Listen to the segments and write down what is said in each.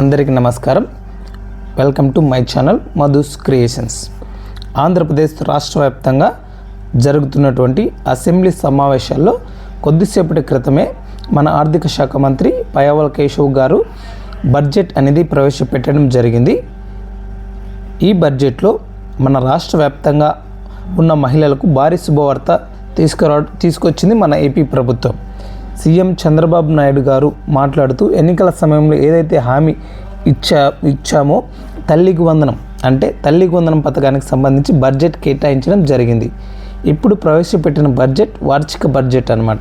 అందరికీ నమస్కారం. Welcome to my channel Madhu's creations Andhra Pradesh రాష్ట్ర వ్యాప్తంగా జరుగుతున్నటువంటి అసెంబ్లీ సమావేశాల్లో కొద్దిసేపటి క్రితమే మన ఆర్థిక శాఖ మంత్రి పయావల కేశవ్ గారు బడ్జెట్ అనేది ప్రవేశపెట్టడం జరిగింది. ఈ బడ్జెట్లో మన రాష్ట్ర వ్యాప్తంగా ఉన్న మహిళలకు భారీ శుభవార్త తీసుకురా తీసుకొచ్చింది మన ఏపీ ప్రభుత్వం. సీఎం చంద్రబాబు నాయుడు గారు మాట్లాడుతూ ఎన్నికల సమయంలో ఏదైతే హామీ ఇచ్చా ఇచ్చామో తల్లికి వందనం అంటే తల్లికి వందనం పథకానికి సంబంధించి బడ్జెట్ కేటాయించడం జరిగింది. ఇప్పుడు ప్రవేశపెట్టిన బడ్జెట్ వార్షిక బడ్జెట్ అన్నమాట.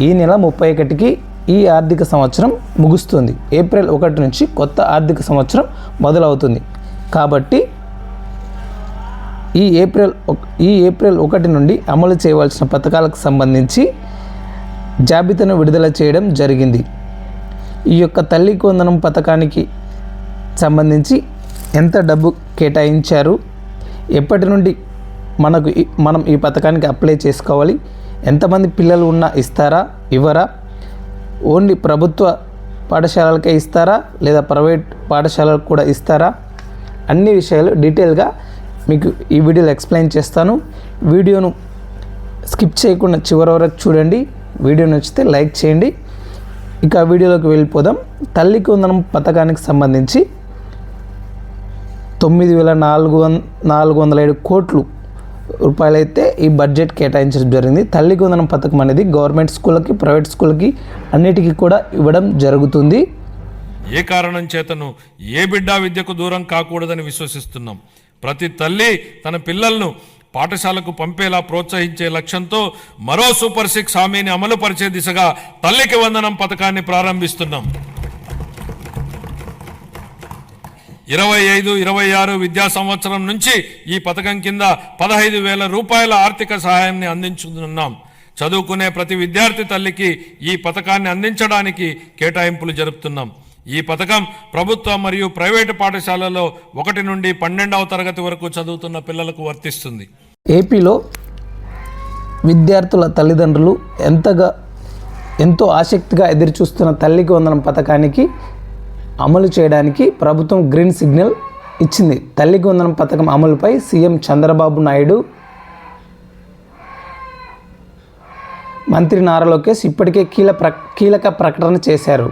ఈ నెల ముప్పై ఒకటికి ఈ ఆర్థిక సంవత్సరం ముగుస్తుంది. ఏప్రిల్ ఒకటి నుంచి కొత్త ఆర్థిక సంవత్సరం మొదలవుతుంది. కాబట్టి ఈ ఏప్రిల్ ఒక- ఈ ఏప్రిల్ ఒకటి నుండి అమలు చేయవలసిన పథకాలకు సంబంధించి జాబితాను విడుదల చేయడం జరిగింది. ఈ యొక్క తల్లి కొందనం పథకానికి సంబంధించి ఎంత డబ్బు కేటాయించారు? ఎప్పటి నుండి మనకు మనం ఈ పథకానికి అప్లై చేసుకోవాలి? ఎంతమంది పిల్లలు ఉన్నా ఇస్తారా? ఇవ్వరా? ఓన్లీ ప్రభుత్వ పాఠశాలలకే ఇస్తారా? లేదా ప్రైవేట్ పాఠశాలలకు కూడా ఇస్తారా? అన్ని విషయాలు డీటెయిల్గా మీకు ఈ వీడియోలో ఎక్స్ప్లెయిన్ చేస్తాను. వీడియోను స్కిప్ చేయకుండా చివరి వరకు చూడండి. వీడియో నచ్చితే లైక్ చేయండి. ఇక వీడియోలోకి వెళ్ళిపోదాం. తల్లికి కొందనం పథకానికి సంబంధించి తొమ్మిది వేల నాలుగు వం నాలుగు వందల ఏడు కోట్లు రూపాయలైతే ఈ బడ్జెట్ కేటాయించడం జరిగింది. తల్లికి కొందనం పథకం అనేది గవర్నమెంట్ స్కూళ్ళకి ప్రైవేట్ స్కూళ్ళకి అన్నిటికీ కూడా ఇవ్వడం జరుగుతుంది. ఏ కారణం చేతను ఏ బిడ్డ విద్యకు దూరం కాకూడదని విశ్వసిస్తున్నాం. ప్రతి తల్లి తన పిల్లలను పాఠశాలకు పంపేలా ప్రోత్సహించే లక్ష్యంతో మరో సూపర్ సిక్స్ హామీని అమలు పరిచే దిశగా తల్లికి వందనం పథకాన్ని ప్రారంభిస్తున్నాం. ఇరవై ఐదు ఇరవై ఆరు విద్యా సంవత్సరం నుంచి ఈ పథకం కింద పదహైదు వేల రూపాయల ఆర్థిక సహాయాన్ని అందించుతున్నాం. చదువుకునే ప్రతి విద్యార్థి తల్లికి ఈ పథకాన్ని అందించడానికి కేటాయింపులు జరుపుతున్నాం. ఈ పథకం ప్రభుత్వ మరియు ప్రైవేటు పాఠశాలలో ఒకటి నుండి పన్నెండవ తరగతి వరకు చదువుతున్న పిల్లలకు వర్తిస్తుంది. ఏపీలో విద్యార్థుల తల్లిదండ్రులు ఎంతగా ఎంతో ఆసక్తిగా ఎదురుచూస్తున్న తల్లికి వందనం పథకానికి అమలు చేయడానికి ప్రభుత్వం గ్రీన్ సిగ్నల్ ఇచ్చింది. తల్లికి వందనం పథకం అమలుపై సీఎం చంద్రబాబు నాయుడు మంత్రి నారా లోకేష్ ఇప్పటికే కీల ప్ర కీలక ప్రకటన చేశారు.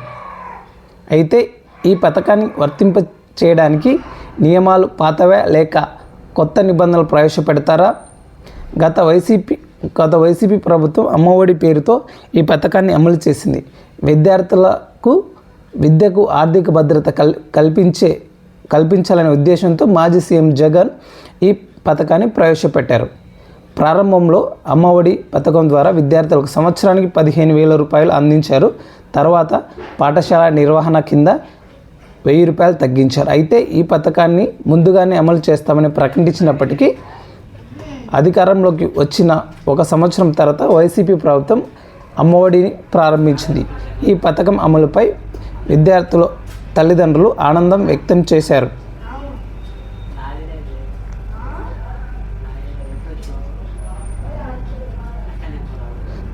అయితే ఈ పథకాన్ని వర్తింప చేయడానికి నియమాలు పాతవే లేక కొత్త నిబంధనలు ప్రవేశపెడతారా? గత వైసీపీ గత వైసీపీ ప్రభుత్వం అమ్మఒడి పేరుతో ఈ పథకాన్ని అమలు చేసింది. విద్యార్థులకు విద్యకు ఆర్థిక భద్రత కల్ కల్పించే కల్పించాలనే ఉద్దేశంతో మాజీ సీఎం జగన్ ఈ పథకాన్ని ప్రవేశపెట్టారు. ప్రారంభంలో అమ్మఒడి పథకం ద్వారా విద్యార్థులకు సంవత్సరానికి పదిహేను వేల రూపాయలు అందించారు. తర్వాత పాఠశాల నిర్వహణ కింద వెయ్యి రూపాయలు తగ్గించారు. అయితే ఈ పథకాన్ని ముందుగానే అమలు చేస్తామని ప్రకటించినప్పటికీ అధికారంలోకి వచ్చిన ఒక సంవత్సరం తర్వాత వైసీపీ ప్రభుత్వం అమ్మఒడిని ప్రారంభించింది. ఈ పథకం అమలుపై విద్యార్థుల తల్లిదండ్రులు ఆనందం వ్యక్తం చేశారు.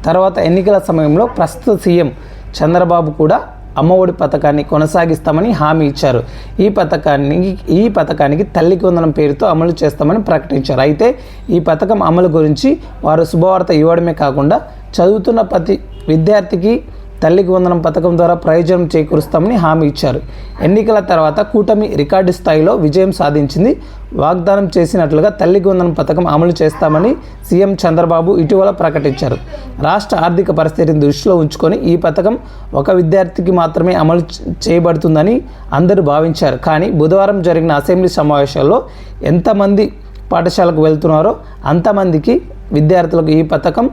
తర్వాత ఎన్నికల సమయంలో ప్రస్తుత సీఎం చంద్రబాబు కూడా అమ్మఒడి పథకాన్ని కొనసాగిస్తామని హామీ ఇచ్చారు. ఈ పథకాన్ని ఈ పథకానికి తల్లికి వందనం పేరుతో అమలు చేస్తామని ప్రకటించారు. అయితే ఈ పథకం అమలు గురించి వారు శుభవార్త ఇవ్వడమే కాకుండా చదువుతున్న ప్రతి విద్యార్థికి తల్లికి వందనం పథకం ద్వారా ప్రయోజనం చేకూరుస్తామని హామీ ఇచ్చారు. ఎన్నికల తర్వాత కూటమి రికార్డు స్థాయిలో విజయం సాధించింది. వాగ్దానం చేసినట్లుగా తల్లికి వందనం పథకం అమలు చేస్తామని సీఎం చంద్రబాబు ఇటీవల ప్రకటించారు. రాష్ట్ర ఆర్థిక పరిస్థితిని దృష్టిలో ఉంచుకొని ఈ పథకం ఒక విద్యార్థికి మాత్రమే అమలు చేయబడుతుందని అందరూ భావించారు. కానీ బుధవారం జరిగిన అసెంబ్లీ సమావేశాల్లో ఎంతమంది పాఠశాలకు వెళ్తున్నారో అంతమందికి విద్యార్థులకు ఈ పథకం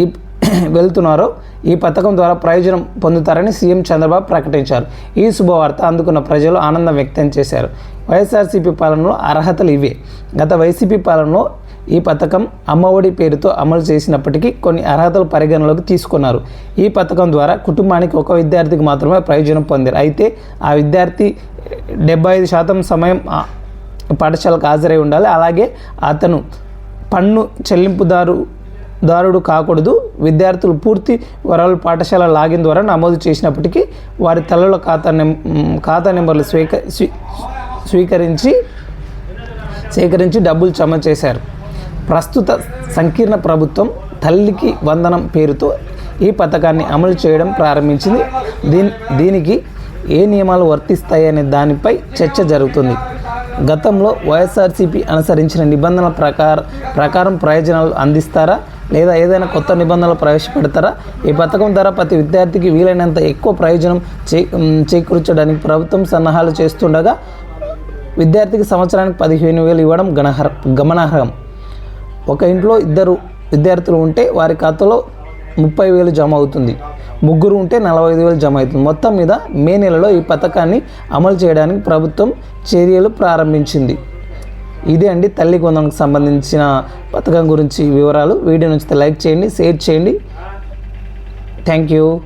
ఈ వెళ్తున్నారో ఈ పథకం ద్వారా ప్రయోజనం పొందుతారని సీఎం చంద్రబాబు ప్రకటించారు. ఈ శుభవార్త అందుకున్న ప్రజలు ఆనందం వ్యక్తం చేశారు. వైఎస్ఆర్సీపీ పాలనలో అర్హతలు ఇవే. గత వైసీపీ పాలనలో ఈ పథకం అమ్మఒడి పేరుతో అమలు చేసినప్పటికీ కొన్ని అర్హతలు పరిగణలోకి తీసుకున్నారు. ఈ పథకం ద్వారా కుటుంబానికి ఒక విద్యార్థికి మాత్రమే ప్రయోజనం పొందారు. అయితే ఆ విద్యార్థి డెబ్బై ఐదు శాతం సమయం పాఠశాలకు హాజరై ఉండాలి. అలాగే అతను పన్ను చెల్లింపుదారు దారుడు కాకూడదు. విద్యార్థులు పూర్తి వరాలు పాఠశాల లాగిన్ ద్వారా నమోదు చేసినప్పటికీ వారి తల్లుల ఖాతా నెం ఖాతా నెంబర్లు స్వీక స్వీ- స్వీకరించి సేకరించి డబ్బులు జమ చేశారు. ప్రస్తుత సంకీర్ణ ప్రభుత్వం తల్లికి వందనం పేరుతో ఈ పథకాన్ని అమలు చేయడం ప్రారంభించింది. దీని దీనికి ఏ నియమాలు వర్తిస్తాయనే దానిపై చర్చ జరుగుతుంది. గతంలో వైఎస్ఆర్సీపీ అనుసరించిన నిబంధనల ప్రకారం ప్రకారం ప్రయోజనాలు అందిస్తారా? లేదా ఏదైనా కొత్త నిబంధనలు ప్రవేశపెడతారా? ఈ పథకం ద్వారా ప్రతి విద్యార్థికి వీలైనంత ఎక్కువ ప్రయోజనం చే చేకూర్చడానికి ప్రభుత్వం సన్నాహాలు చేస్తుండగా విద్యార్థికి సంవత్సరానికి పదిహేను వేలు ఇవ్వడం గణహర గమనార్హం. ఒక ఇంట్లో ఇద్దరు విద్యార్థులు ఉంటే వారి ఖాతాలో ముప్పై వేలు జమ అవుతుంది. ముగ్గురు ఉంటే నలభై ఐదు వేలు జమ అవుతుంది. మొత్తం మీద మే నెలలో ఈ పథకాన్ని అమలు చేయడానికి ప్రభుత్వం చర్యలు ప్రారంభించింది. ఇదే అండి తల్లి కొందరికి సంబంధించిన పథకం గురించి వివరాలు. వీడియో నుంచి లైక్ చేయండి షేర్ చేయండి. Thank you.